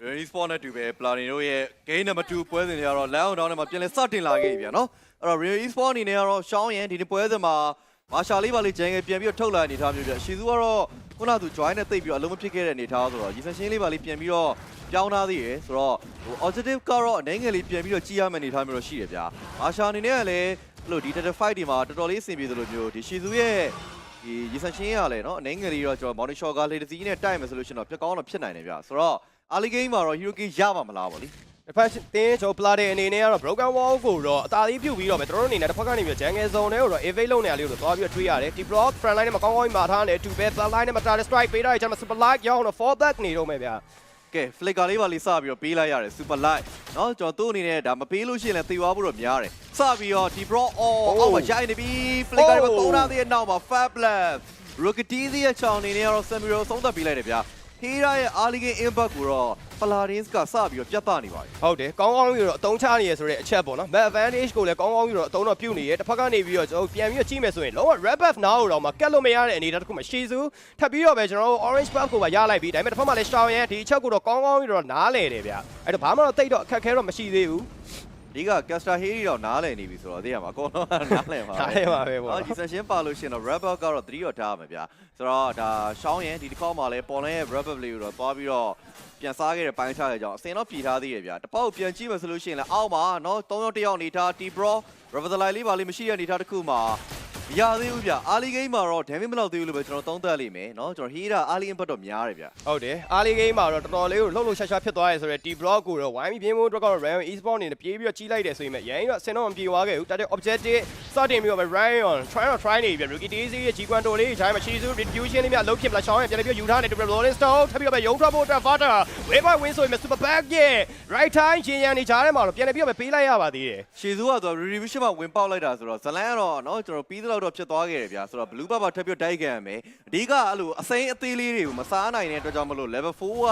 Very Sport နဲ့တူပဲ Platin တို့ရဲ့ game number 2ပွဲစဉ်တွေကတော့ Lion Down နဲ့မှာပြန်လည်စတင်လာခဲ့ပြီဗျာနော်အဲ့တော့ Real Esport အနေနဲ့ကတော့ရှောင်းရင်ဒီနေ့ပွဲစဉ်မှာမာရှာလေးပါလေးဂျန်ငယ်ပြန်ပြီးတော့ထုတ်လာတဲ့အနေအထားမျိုးပြရှီသူကတော့ခုနကသူ join နဲ့တိတ်ပြီးတော့အလုံးမဖြစ်ခဲ့တဲ့အနေအထားဆိုတော့ရီဆန်ရှင်းလေးပါလေးပြန်ပြီးတော့ပြောင်းထားသေးရယ်ဆိုတော့ဟို objective ကတော့အနေငယ်လေးပြန်ပြီးတော့ကြီးရမယ့်အနေအထားမျိုးတော့ရှိတယ်ဗျာမာရှာအနေနဲ့ကလည်းအဲ့လိုဒီ Data Fight တွေမှာတော်တော်လေးအဆင်ပြေသလိုမျိုးဒီရှီသူရဲ့ဒီရီဆန်ရှင်းရလဲနော်အနေငယ်လေးတော့ကျွန်တော် Mountain Shot ကလေတစီနဲ့တိုက်မယ်ဆိုလို့ရှိရင်တော့ပြက်ကောင်းတော့ဖြစ်နိုင်တယ်ဗျာဆိုတော့ Ali game မှာတော့ Hero Key ရပါမလားဗောလေ တစ်ဖက်တင်းကျွန်တော်ပလာတဲ့အနေနဲ့ကတော့ broken wall ကိုတော့အသာလေးပြုတ်ပြီးတော့မယ်ကျွန်တော်တို့အနေနဲ့တစ်ဖက်ကနေပြီး jungle zone ထဲကိုတော့ evade လုပ်နေရလေးကိုတော့သွားပြီးတော့ထွေးရတယ်ဒီ block front line နဲ့မကောင်းကောင်းကြီးမှာထားတယ် two bad front line နဲ့မတား strike ပေးထားတယ်ကျွန်တော် super light ရောက်တော့ fall back နေတော့မယ်ဗျာ ကဲ flicker လေးပါလေးစပြီးတော့ပေးလိုက်ရတယ် super light เนาะကျွန်တော်သူ့အနေနဲ့ဒါမပေးလို့ရှိရင်လည်းသေသွားဖို့တော့များတယ်စပြီးတော့ဒီ bro အော်အောက်မှာရိုက်နေပြီ flicker တွေပုံထားသေးတဲ့နောက်မှာ fab blast rocket ရဲ့ချောင်းအနေနဲ့ကတော့ samiro သုံးသက်ပေးလိုက်တယ်ဗျာ hera ရဲ့ ali game impact ကိုတော့ paladins ကစပြီးတော့ပြတ်သားနေပါပြီဟုတ်တယ်ကောင်းကောင်းပြီးတော့အတုံးချနေရဆိုတဲ့အချက်ပေါ့နော် map advantage ကိုလည်းကောင်းကောင်းပြီးတော့အတုံးတော့ပြုတ်နေရတစ်ဖက်ကနေပြီးတော့ကျွန်တော်ပြန်ပြီးတော့ကြည့်မယ်ဆိုရင်လောက red buff now တော့မှကတ်လို့မရတဲ့အနေအထားတစ်ခုမှရှိစုထပ်ပြီးတော့ပဲကျွန်တော်တို့ orange buff ကိုပါရလိုက်ပြီဒါပေမဲ့တစ်ဖက်မှာလည်း shaw ရန်ဒီအချက်ကိုတော့ကောင်းကောင်းပြီးတော့နားလဲတယ်ဗျအဲ့တော့ဘာမှတော့တိတ်တော့အခက်ခဲတော့မရှိသေးဘူး ဒီက caster heri တော့နားလည်နေပြီဆိုတော့သိရမှာအကုန်လုံးနားလည်ပါနားလဲပါပဲပေါ့အော်ဒီ session ပါလို့ရှိရင်တော့ rapper ကတော့3ရောထားရမှာဗျာဆိုတော့ဒါရှောင်းရင်ဒီတစ်ခေါက်မှာလဲပေါ်လဲရဲ့ rapper လေးကိုတော့သွားပြီးတော့ပြန်စားခဲ့တဲ့ပိုင်းခြားရဲ့ကြောင့်အစင်တော့ပြည်ထားသေးတယ်ဗျာတပောက်ပြန်ကြည့်မယ်ဆိုလို့ရှိရင်လည်းအောက်မှာနော်3ယောက်1ယောက်နေထား T bro rapper လိုက်လေးပါလေးမရှိတဲ့အနေထားတစ်ခုမှာ မရသေးဘူးဗျာ early game မှာတော့ damage မလောက်သေးဘူးလို့ပဲကျွန်တော်သုံးသပ်လိမ့်မယ်နော်ကျွန်တော် hera early impact တော့များတယ်ဗျာ ဟုတ်တယ်အားလေးဂိမ်းမှာတော့တော်တော်လေးကိုလှုပ်လှုပ်ရှားရှားဖြစ်သွားရဲဆိုတော့ဒီ block ကိုတော့ဝိုင်းပြီးပြင်းဖို့အတွက်ကတော့ Ryan e-sport အနေနဲ့ပြေးပြီးတော့ကြီးလိုက်တယ်ဆိုရင်ရရင်တော့ဆင်တော့မပြေသွားခဲ့ဘူးဒါတဲ့ objective စတင်ပြီးတော့ Ryan try တော့ try နေပြီ Rookie Daisy ရဲ့ G-Quanto လေးဂျိုင်းမှာ Shizu retribution လေးမြလုံးဖြစ်မလားရှောင်းရင်ပြန်ပြီးယူထားတယ် Double Rolling Stone ထပ်ပြီးတော့ရုံထွက်ဖို့အတွက် Fata way by win ဆိုရင် Super Back ရဲ့ right time ရှင်ရန်နေကြားထဲမှာတော့ပြန်ပြီးတော့ပေးလိုက်ရပါသေးတယ် ရှေဇူးကတော့ revision မှာဝင်ပေါက်လိုက်တာဆိုတော့ဇလန်ကတော့เนาะကျွန်တော်ပြီးသ ့လောက်တော့ဖြစ်သွားခဲ့တယ်ဗျာဆိုတော့ blue bubble ထပ်ပြီးတိုက်ကန်ရမယ်အဓိကအဲ့လိုအစိမ်းအသေးလေးတွေကိုမစားနိုင်တဲ့အတွက်ကြောင့်မလို့ level 4က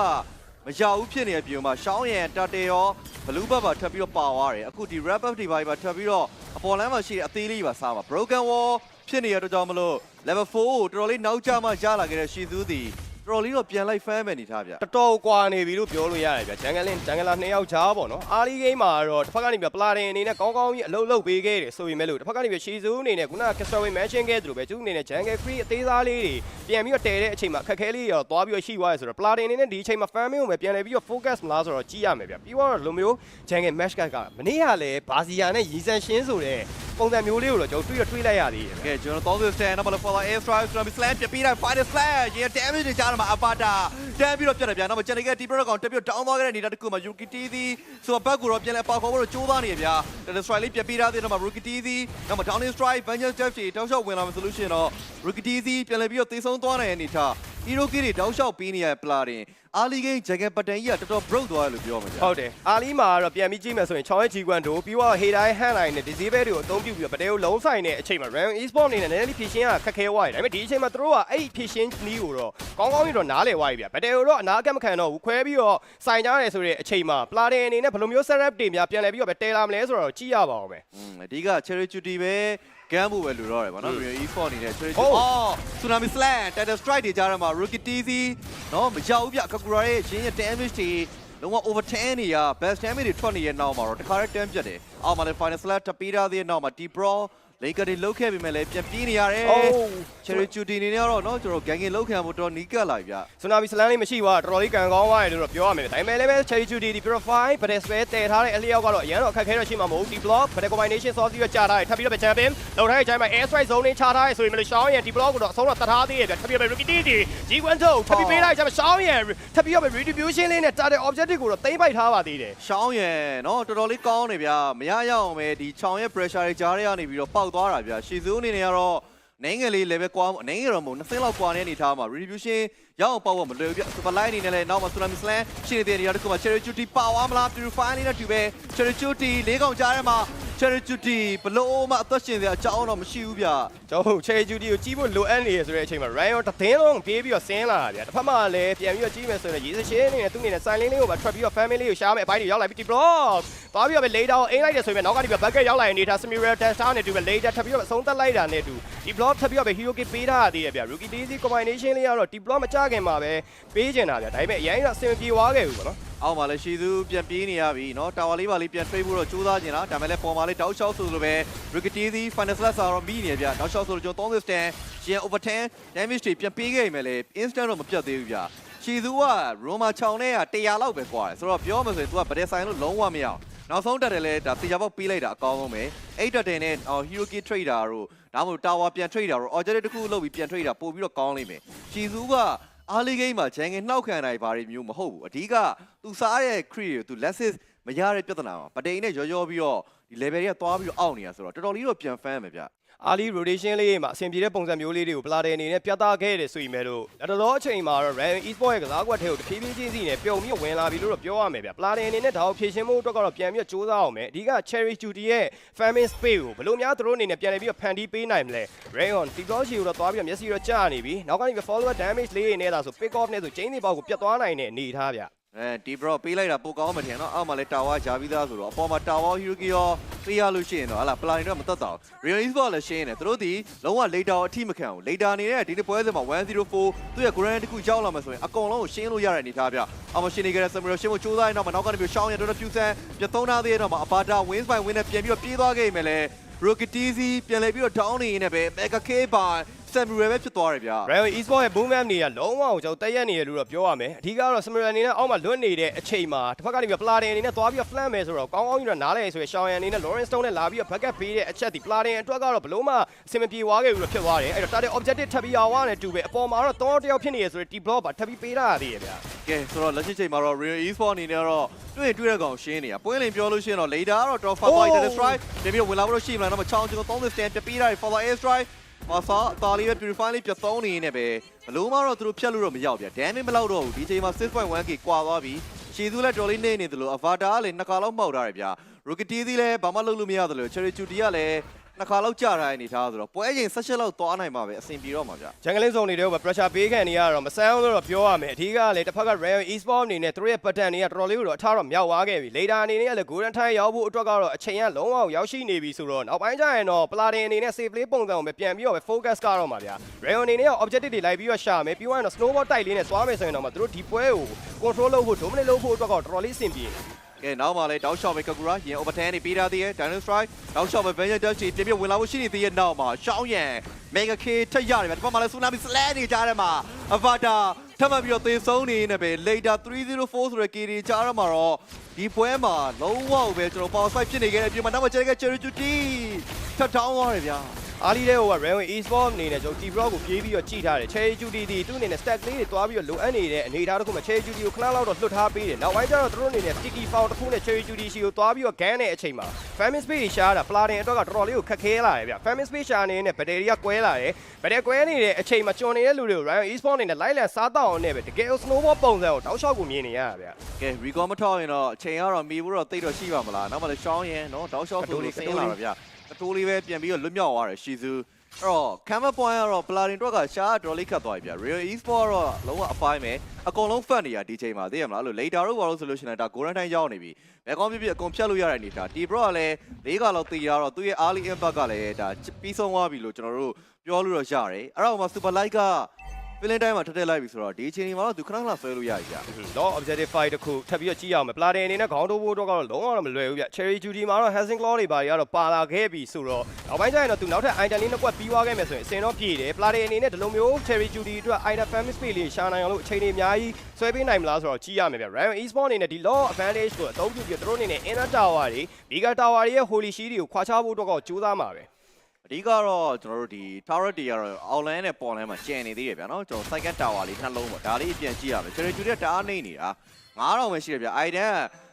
မရဘူးဖြစ်နေတဲ့ပြင်မှာရှောင်းရန်တတေရော blue bubble ထပ်ပြီးတော့ပါသွားတယ်အခုဒီ wrap up ဒီပါပါထပ်ပြီးတော့အပေါ်လမ်းမှာရှိတဲ့အသေးလေးပါစားမှာ broken wall ဖြစ်နေတဲ့အတွက်ကြောင့်မလို့ level 4ကိုတော်တော်လေးနောက်ကျမှရလာခဲ့တဲ့ရှီဇူးသည် တော်တော်လေးတော့ပြန်လိုက်ဖမ်းမယ်နေထားဗျာတော်တော်ကွာနေပြီလို့ပြောလို့ရတယ်ဗျာဂျန်ဂလင်ဂျန်ဂလာနှစ်ယောက်ကြားပေါ့နော်အာလီဂိမ်းမှာတော့တစ်ဖက်ကနေပြပလာတင်အနေနဲ့ကောင်းကောင်းကြီးအလုပ်လုပ်ပေးခဲ့တယ်ဆိုပေမဲ့လို့တစ်ဖက်ကနေပြရှီဇူးအနေနဲ့ခုနကစတော်ဝေးမန်ရှင်းခဲ့သလိုပဲသူအနေနဲ့ဂျန်ဂယ်ခရီးအသေးစားလေးတွေပြန်ပြီးတော့တဲတဲ့အချိန်မှာအခက်ခဲလေးရောသွားပြီးတော့ရှိသွားရဆိုတော့ပလာတင်အနေနဲ့ဒီအချိန်မှာ fan မင်းကိုပဲပြန်လည်ပြီးတော့ focus မလားဆိုတော့ကြည့်ရမယ်ဗျာပြီးတော့လိုမျိုးဂျန်ဂယ် match ကမနေ့ကလည်းဘာစီယာနဲ့ရီဆန်ရှင်းဆိုတဲ့ ပုံစံမျိုးလေးကိုတော့ကျွန်တော်တွေ့ရတွေ့လိုက်ရသေးတယ်ကဲကျွန်တော်30 stand နောက်မှာ follow air strike from slam ပြပြီးတိုင်း fighter slash ရေ damage တွေကြားမှာအပါတာတန်းပြီးတော့ပြတ်တယ်ဗျာနောက်မှာ Jenny က deep rock ကောင်တက်ပြီးတော့ down သွားခဲ့တဲ့နေတာတကူမှာ Yuki T သည်ဆိုတော့ဘက်ကိုတော့ပြန်လဲပေါက်ခေါ်ဖို့တော့ကြိုးစားနေရဗျာ the strike လေးပြပြီးသားတဲ့နောက်မှာ Yuki T သည်နောက်မှာ down strike vengeance death တွေတောက်လျှောက်ဝင်လာမယ်ဆိုလို့ရှိရင်တော့ Yuki T သည်ပြန်လဲပြီးတော့သေဆုံးသွားနိုင်တဲ့အနေထား Hero Key တွေတောက်လျှောက်ပေးနေရပလာတင် early game jacket pattern ကြီးကတော်တော် broke သွားတယ်လို့ပြောမှာဗျာဟုတ်တယ်အာလီမှာကတော့ပြန်ပြီးကြည့်မယ်ဆိုရင်6ရဲ့ G1 တို့ပြီးတော့ Hey Dai Hand Line နဲ့ Disable တွေကိုအသုံးပြုပြီးတော့ပတဲကိုလုံးဆိုင်တဲ့အချိန်မှာ Ram Esport အနေနဲ့နည်းနည်းလေးဖြည့်ရှင်းရခက်ခဲသွားတယ်ဒါပေမဲ့ဒီအချိန်မှာသူတို့ကအဲ့ဖြည့်ရှင်းနည်းကိုတော့ကောင်းကောင်းကြီးတော့နားလည်သွားပြီဗျပတဲကိုတော့အနာကမခံတော့ဘူးခွဲပြီးတော့စိုင်ကြရတယ်ဆိုတဲ့အချိန်မှာ Platin အနေနဲ့ဘယ်လိုမျိုး setup တွေများပြန်လဲပြီးတော့ပဲတဲလာမလဲဆိုတော့ကြည့်ရပါအောင်မယ်อืมအဓိက cherry duty ပဲ ကမ်းဖို့ပဲလိုတော့တယ်ဗောနော်อืม Real e-sport အနေနဲ့ cherry ဟုတ် duty အော် tsunami slam title strike တွေကြားထဲမှာ rookie tz နော်မရောက်ဘူးဗျ kakura ရဲ့ရင်းရဲ့ damage တွေလုံးဝ over 10နေရ best damage တွေထွက်နေတဲ့နောက်မှာတော့တခါတည်းတန်းပြတ်တယ်အောက်မှာလည်း final slash တပီးထားသေးတဲ့နောက်မှာ deep pro လေကာတွေလုတ်ခဲ့ပြီမဲ့လည်းပြန်ပြေးနေရတယ် cherry duty အနေနဲ့ကတော့နော်ကျွန်တော် gang gang လုတ်ခံဖို့တော့နီးကပ်လာပြီဗျဆူနာမီစလန်လေးမရှိပါတော်တော်လေးကန်ကောင်းသွားတယ်လို့တော့ပြောရမယ်ဒါပေမဲ့လည်းပဲ Cherry Judy ဒီ profile ဗရက်စပဲတည်ထားတဲ့အလျောက်ကတော့အရင်တော့အခက်ခဲတော့ရှိမှာမဟုတ်ဘူးဒီ block ဗရက် combination sauce ပြီးတော့ကြာထားတယ်ထပ်ပြီးတော့ပဲ champion လောက်ထားတဲ့အချိန်မှာ air strike zone လေးချထားတယ်ဆိုရင်မလို့ရှောင်းရန်ဒီ block ကိုတော့အဆုံးတော့တတ်ထားသေးတယ်ဗျထပ်ပြီးတော့ပဲ Rookie D G1 2ထပ်ပြီးပေးလိုက်ချိန်မှာရှောင်းရန်ထပ်ပြီးတော့ပဲ retribution လေးနဲ့ target objective ကိုတော့သိမ့်ပိုက်ထားပါသေးတယ်ရှောင်းရယ်နော်တော်တော်လေးကောင်းနေဗျာမရရအောင်ပဲဒီချောင်ရဲ့ pressure တွေကြားထဲကနေပြီးတော့ပေါက်သွားတာဗျာရှီဇူးအနေနဲ့ကတော့နိုင်ငံလေး level ကွာနိုင်ငံတော့မဟုတ်နှစ်ဆင်းလောက်ကွာနေအနေထားမှာ retribution ရအောင်ပေါက်ဖို့မလွယ်ဘူးဗျ super line အနေနဲ့လည်းနောက်မှာ tsunami slam ရှင်းနေတဲ့နေရာတစ်ခုမှာ cherry duty ပါဝါမလား purify လေးနဲ့တူပဲ cherry duty လေးကောင်ကြားထဲမှာ cherry duty ဘလို့မှအသက်ရှင်စရာအကြောင်းတော့မရှိဘူးဗျာကျွန်တော် Cherry Judy ကိုကြီးဖို့လိုအပ်နေရဆိုတဲ့အချိန်မှာ Ryan တသင်းလုံးပြေးပြီးတော့ဆင်းလာတာဗျတစ်ဖက်မှာလည်းပြန်ပြီးတော့ကြီးမယ်ဆိုရင်ရေစရှင်းနေနဲ့သူ့အနေနဲ့ silent လေးကိုပါထွက်ပြီးတော့ family လေးကိုရှားမယ်အပိုင်းတွေရောက်လာပြီး deep block သွားပြီးတော့ပဲ lay down အိမ်လိုက်တယ်ဆိုရင်နောက်ကနေပြီး bucket ရောက်လာရင်နေတာ Smear dash down နဲ့တူပဲ later ထပ်ပြီးတော့အဆုံးသက်လိုက်တာနဲ့တူဒီ block ထပ်ပြီးတော့ပဲ hero kit ပေးထားရသေးတယ်ဗျ rookie daisy combination လေးကတော့ဒီ block မကြခင်မှာပဲပေးကျင်တာဗျဒါပေမဲ့အရင်ကအဆင်မပြေသွားခဲ့ဘူးပေါ့နော်အောက်မှာလည်းရှီသူပြန်ပြေးနေရပြီเนาะတာဝါလေးပါလေးပြန်ထွေးဖို့တော့ကြိုးစားနေတာဒါပေမဲ့လည်းပေါ်မှာလေးတောက်လျှောက်ဆိုလိုပဲ Rickety Final Slash ကတော့မိနေဗျတောက်လျှောက်ဆိုလို့ကျွန်တော်30 stand ရှင် over 10 damage တွေပြန်ပေးခဲ့ရင်လည်း instant တော့မပြတ်သေးဘူးဗျရှီသူက Roma ချောင်းနဲ့က100လောက်ပဲကွာတယ်ဆိုတော့ပြောမှဆိုရင် तू ကဗဒယ်ဆိုင်လို့လုံးဝမရအောင်နောက်ဆုံးတက်တယ်လဲဒါတေချာပေါက်ပေးလိုက်တာအကောင်းဆုံးပဲအဲ့တက်တယ်နဲ့ Hero Key Trader တို့ဒါမှမဟုတ် Tower ပြန် Trader တို့ Objective တစ်ခုလုပ်ပြီးပြန် Trader ပို့ပြီးတော့ကောင်းလိမ့်မယ်ရှီသူက အားလေးဂိမ်းမှာဂျန်ငယ်နှောက်ခံနိုင်ပါရီမျိုးမဟုတ်ဘူးအဓိကသူစားတဲ့ crit ကိုသူ lesses မရတဲ့ပြဿနာပါပတိန်နဲ့ရောရောပြီးတော့ဒီ level တွေကသွားပြီးတော့အောက်နေတာဆိုတော့တော်တော်လေးတော့ပြန်ဖမ်းမယ်ဗျ အာလီ rotation လေးမှာအဆင်ပြေတဲ့ပုံစံမျိုးလေးတွေကိုပလာတယ်အနေနဲ့ပြသခဲ့ရတယ်ဆိုရင်မဲ့လို့လက်တော်အချိန်မှာတော့ Ryan Esports ရဲ့ကစားကွက်ထဲကိုတဖြည်းဖြည်းချင်းစီနဲ့ပြုံပြီးဝင်လာပြီလို့တော့ပြောရမယ်ဗျပလာတယ်အနေနဲ့ဒါကိုဖြည့်ရှင်းဖို့အတွက်ကတော့ပြန်ပြီးတော့စူးစမ်းအောင်မယ်အဓိက Cherry Duty ရဲ့ farming space ကိုဘယ်လိုများသူတို့အနေနဲ့ပြန်လည်ပြီးတော့ဖန်တီးပေးနိုင်မလဲ Rayon တီကောရှီကိုတော့သွားပြီးတော့မျက်စိတော့ကြာနေပြီနောက်ကနေပြီး follower damage လေးတွေနဲ့ဒါဆို pick off နဲ့ဆို chain တွေပေါက်ကိုပြတ်သွားနိုင်တဲ့အနေထားဗျ အဲဒီ bro ပေးလိုက်တာပိုကောင်းမှထင်နော်အောက်မှာလည်း tower ဂျာပြီးသားဆိုတော့အပေါ်မှာ tower hiroki ရောပေးရလို့ရှိရင်တော့ဟာလာ plan တော့မတက်တော့ real esport လည်းရှင်းနေတယ်သူတို့ဒီလုံးဝ later အထိမခံဘူး later နေတဲ့ဒီနေ့ပွဲစဉ်မှာ104သူ့ရဲ့ grand တခုရောက်လာမှဆိုရင်အကုန်လုံးကိုရှင်းလို့ရတဲ့အနေထားဗျအောင်မရှင်းနေကြတဲ့ samurai ရှင်းဖို့ကြိုးစားရင်တော့မနောက်ကနေပြီးရှောင်းရတော့ပြူဆန်းပြသုံးထားသေးတဲ့တော့မှာအပါတာ wins by win နဲ့ပြန်ပြီးတော့ပြေးသွားခဲ့မယ်လေ Rokitizi ပြန်လဲပြီးတော့ down နေနေပဲ Mega K ပါ samurai ပဲဖြစ်သွားတယ်ဗျ Rayon Esports ရဲ့ boom map နေရလုံးဝအောင်ကျွန်တော်တက်ရက်နေရလို့တော့ပြောရမယ်အဓိကတော့ Samaran အနေနဲ့အောက်မှာလွတ်နေတဲ့အချိန်မှာတစ်ဖက်ကနေပြီး Platin အနေနဲ့သွားပြီး flank မယ်ဆိုတော့ကောင်းကောင်းကြီးတော့နားလဲဆိုရယ် Shawn အနေနဲ့ Lawrence Stone နဲ့လာပြီး backup ပေးတဲ့အချက်ဒီ Platin အတွက်ကတော့ဘလို့မှအဆင်မပြေသွားခဲ့ဘူးလို့ဖြစ်သွားတယ်အဲ့တော့ target objective ထပ်ပြီးအောင်ဝါနဲ့တူပဲအပေါ်မှာတော့3တယောက်ဖြစ်နေရဆိုရယ် T block ပါထပ်ပြီးပေးတာရသေးရဗျာကဲဆိုတော့လက်ရှိချိန်မှာတော့ Real Esport အနေနဲ့တော့တွေ့တွေ့တဲ့ကောင်ရှင်းနေတာပွင့်လင်ပြောလို့ရှိရင်တော့ later ကတော့ top 5 fight strike တပြီးတော့ဝင်လာလို့ရှိမှတော့မချောင်းချင်တော့30 stand ပြပေးတာ follow air strike မဆာတာလီပဲ purify လေးပြတ်သုံးနေနေပဲဘလို့မှတော့သူတို့ဖြတ်လို့တော့မရောက်ဗျ damage မလောက်တော့ဘူးဒီချိန်မှာ 6.1k ကွာသွားပြီရှည်သူလည်းတော်လေးနေနေသလို avatar ကလည်းနှစ်ခါလောက်မှောက်ထားတယ်ဗျ rookie သီးလည်းဘာမှလုပ်လို့မရသလို cherry chuti ကလည်း နှစ်ခါလောက်ကြာထားတဲ့အနေထားဆိုတော့ပွဲချိန်16လောက်သွားနိုင်မှာပဲအဆင်ပြေတော့မှာဗျဂျန်ဂလင်းဆောင်နေတဲ့ဟို pressure ပေးခံနေရတော့မဆန်းအောင်လို့တော့ပြောရမယ်အဓိကလည်းတစ်ဖက်က Rayon Esports အနေနဲ့သူတို့ရဲ့ pattern တွေကတော်တော်လေးကိုတော့အထားတော့မြောက်သွားခဲ့ပြီ later အနေနဲ့ကလည်း golden time ရောက်ဖို့အတွက်ကတော့အချိန်ကလုံးဝရောက်ရှိနေပြီဆိုတော့နောက်ပိုင်းကျရင်တော့ Platin အနေနဲ့ save play ပုံစံကိုပဲပြန်ပြီးတော့ပဲ focus ကတော့မှာဗျာ Rayon အနေနဲ့က objective တွေလိုက်ပြီးတော့ရှာမယ်ပြီးတော့ snowball တိုက်လေးနဲ့သွားမယ်ဆိုရင်တော့မှသူတို့ဒီပွဲကို control လုပ်ဖို့ dominate လုပ်ဖို့အတွက်ကတော့တော်တော်လေးအဆင်ပြေနေ ကဲနောက်မှလည်းတောက်လျှော့ပဲကကူရာရင် overturn နေပေးထားသေးရဲ့ Dino Strike တောက်လျှော့ပဲ Vengeance Dash တွေပြပြဝင်လာဖို့ရှိနေသေးရဲ့နောက်မှာရှောင်းရန် Mega K ထက်ရတယ်ဗျဒီဘက်မှာလည်း Tsunami Slash နေကြတယ်မှာ Avatar ထပ်မံပြီးတော့သေဆုံးနေနေပဲ Later 304ဆိုတဲ့ KD ကြားရမှာတော့ဒီပွဲမှာလုံးဝပဲကျွန်တော် Power Spike ဖြစ်နေခဲ့တဲ့အပြင်မှာနောက်မှ Cherry Cherry Duty ထပ်တောင်းသွားတယ်ဗျာ အားလီတဲ့ဟိုက Rayon Esports အနေနဲ့ကျွန်တော် T-Block ကိုပြေးပြီးတော့ကြည့်ထားတယ် Cherry Judy ဒီသူ့အနေနဲ့ stack လေးတွေသွားပြီးတော့လိုအပ်နေတဲ့အနေအထားတစ်ခုမှာ Cherry Judy ကိုခဏလောက်တော့လွတ်ထားပေးတယ်။နောက်ပိုင်းကျတော့သူတို့အနေနဲ့ Sticky Foul တစ်ခုနဲ့ Cherry Judy ရှိကိုသွားပြီးတော့ gan တဲ့အချိန်မှာ Famous Space ရှားတာ Platin အတွက်ကတော်တော်လေးကိုခက်ခဲလာတယ်ဗျ။ Famous Space ရှာနေနဲ့ battery ကကွဲလာတယ်။ battery ကွဲနေတဲ့အချိန်မှာကျွန်နေတဲ့လူတွေကို Rayon Esports အနေနဲ့လိုက်လံစားတောက်အောင်နဲ့ပဲတကယ် snowball ပုံစံကိုတောက်လျှောက်ကိုမြင်နေရတာဗျကဲ recall မထောက်ရင်တော့အချိန်ကတော့မီဘူးတော့တိတ်တော့ရှိပါမလားနောက်မှလည်းရှောင်းရင်နော်တောက်လျှော့ဆိုလို့ဆင်းလာတော့ဗျ အတိုးလေးပဲပြန်ပြီးတော့လွတ်မြောက်သွားတယ်ရှီဇူအဲ့တော့ camera point ကတော့ Platin တော့ကရှားတော်လေးခတ်သွားပြီဗျ Real Esport ကတော့လုံးဝအပိုင်းပဲအကုန်လုံးဖတ်နေရဒီချိန်မှာသိရမလားအဲ့လို later တော့ဘာလို့ဆိုလို့ရှိရင်ဒါ golden time ရောက်နေပြီဘယ်ကောင်းဖြစ်ဖြစ်အကုန်ဖြတ်လို့ရတဲ့အနေထား T Pro ကလည်း၄ကလောက်တည်ရတော့သူ့ရဲ့ early impact ကလည်းဒါပြီးဆုံးသွားပြီလို့ကျွန်တော်တို့ပြောလို့တော့ရတယ်အဲ့တော့မှ super light က feeling time မှာထပ်ထည့်လိုက်ပြီဆိုတော့ဒီအချိန်ဒီမှာတော့သူခဏခဏဆွဲလို့ရပြီဗျ။ Law Objective Fight တစ်ခုထပ်ပြီးတော့ကြည့်ရအောင်မယ်။ Platin အနေနဲ့ခေါင်းတိုးဖို့တော့ကတော့လုံးဝတော့မလွယ်ဘူးဗျ။ Cherry Judy မှာတော့ Helsing Claw တွေပါတွေကတော့ပါလာခဲ့ပြီဆိုတော့နောက်ပိုင်းကျရင်တော့သူနောက်ထပ် item လေးနှစ်ကွက်ပြီးသွားခဲ့မယ်ဆိုရင်အစင်တော့ပြေတယ်။ Platin အနေနဲ့ဒီလိုမျိုး Cherry Judy အတွက် item family space လေးရှာနိုင်အောင်လို့အချိန်တွေအများကြီးဆွဲပေးနိုင်မလားဆိုတော့ကြည့်ရမယ်ဗျ။ Rayon Esports အနေနဲ့ဒီ Law Advantage ကိုအသုံးပြုပြီးသူတို့အနေနဲ့ Inner Tower တွေ Bigger Tower တွေရဲ့ Holy Shield တွေကိုခွာချဖို့တော့ကောကြိုးစားမှာပဲ။ အဓိကတော့ကျွန်တော်တို့ဒီ tower တွေကတော့ outline နဲ့ပေါ် line မှာကျန်နေသေးတယ်ဗျာနော်ကျွန်တော် second tower လေးနှလုံးပေါ့ဒါလေးအပြန်ကြည့်ရမယ် cherry judy ကတအားနေနေတာ9000ပဲရှိတယ်ဗျာ item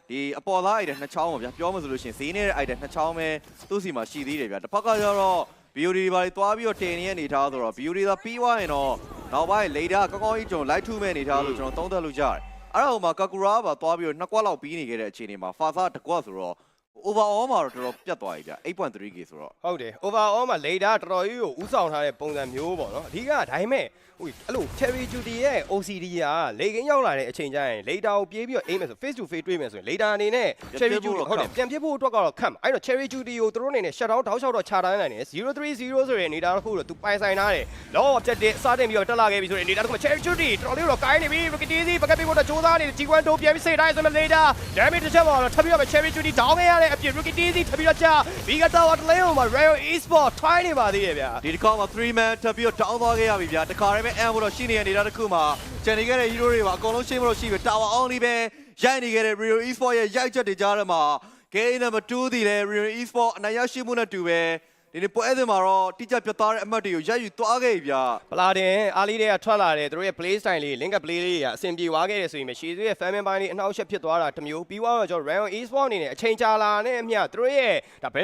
ကဒီအပေါ်သား item နှစ်ချောင်းပေါ့ဗျာပြောမှဆိုလို့ရှိရင်ဈေးနေတဲ့ item နှစ်ချောင်းပဲသူ့စီမှာရှိသေးတယ်ဗျာတစ်ဖက်ကကျတော့ BOD တွေပါတွေသွားပြီးတော့တင်နေတဲ့အနေထားဆိုတော့ BOD သာပြီးသွားရင်တော့နောက်ပိုင်း later ကောင်းကောင်းကြီးကျွန်တော် light ထုမဲ့အနေထားလို့ကျွန်တော်သုံးသပ်လို့ရတယ်အဲ့ဒါဟိုမှာ kakura ပါသွားပြီးတော့နှစ်ကွက်လောက်ပြီးနေခဲ့တဲ့အခြေအနေမှာ faza တစ်ကွက်ဆိုတော့ overall မှာတော့တော်တော်ပြတ်သွားပြီဗျ 8.3k ဆိုတော့ဟုတ်တယ် overall မှာ later တော်တော်ကြီးကိုဥဆောင်ထားတဲ့ပုံစံမျိုးပေါ့နော်အဓိကဒါပေမဲ့ဟိုအဲ့လို cherry duty ရဲ့ OCD ကလေကင်းရောက်လာတဲ့အချိန်ကျရင် later ကိုပြေးပြီးတော့ aim မယ်ဆို face to face တွေ့မယ်ဆိုရင် later အနေနဲ့ cherry duty ဟုတ်တယ်ပြန်ပြစ်ဖို့အတွက်ကတော့ခက်မှာအဲ့တော့ cherry duty ကိုသူတို့အနေနဲ့ shut down တောက်လျှောက်တော့ခြာတိုင်းနိုင်တယ်030ဆိုတဲ့ later တစ်ခုတော့သူပိုင်ဆိုင်ထားတယ်လော objective စတင်ပြီးတော့တက်လာခဲ့ပြီဆိုရင် later တစ်ခုမှာ cherry duty တော်တော်လေးတော့ကိုင်းနေပြီ rocket easy ဘက်ကပြေးဖို့တော့ကြိုးစားနေတယ် G1 တို့ပြန်ပြီးစိတ်တိုင်းဆိုမှ later damage တစ်ချက်ပေါ်တော့ထပ်ပြီးတော့ cherry duty down ခဲ့ရတဲ့အပြင် rocket easy ထပ်ပြီးတော့ကြာ Vega Tower တလဲဟိုမှာ Rayo Esport ထိုင်းနေပါသေးရဲ့ဗျာဒီတစ်ခါမှာ3 man ထပ်ပြီးတော့တောင်းသွားခဲ့ရပြီဗျာတခါတည်းပဲအမ်ဖို့တော့ရှိနေတဲ့နေတာတစ်ခုမှာကျန်နေခဲ့တဲ့ hero တွေပါအကုန်လုံးရှင်းမလို့ရှိပြီ tower only ပဲရိုက်နေခဲ့တဲ့ Rio Esport ရဲ့ရိုက်ချက်တွေကြားထဲမှာ game number 2ဒီလဲ Rio Esport အနိုင်ရရှိမှုနဲ့တူပဲ ဒီနေ့ပွဲစဉ်မှာတော့တိကျပြတ်သားတဲ့အမှတ်တွေကိုရိုက်ယူသွားခဲ့ပြီဗျာပလာတင်အားလေးတွေကထွက်လာတယ်သူတို့ရဲ့ play style လေး link up play လေးတွေကအဆင်ပြေသွားခဲ့တယ်ဆိုရင်ရှီဇူရဲ့ fan ပိုင်းလေးအနှောက်အယှက်ဖြစ်သွားတာတစ်မျိုးပြီးသွားတော့ကျွန်တော် Rayon Esport အနေနဲ့အချိန်ကြာလာနဲ့အမျှသူတို့ရဲ့ဒါဘယ်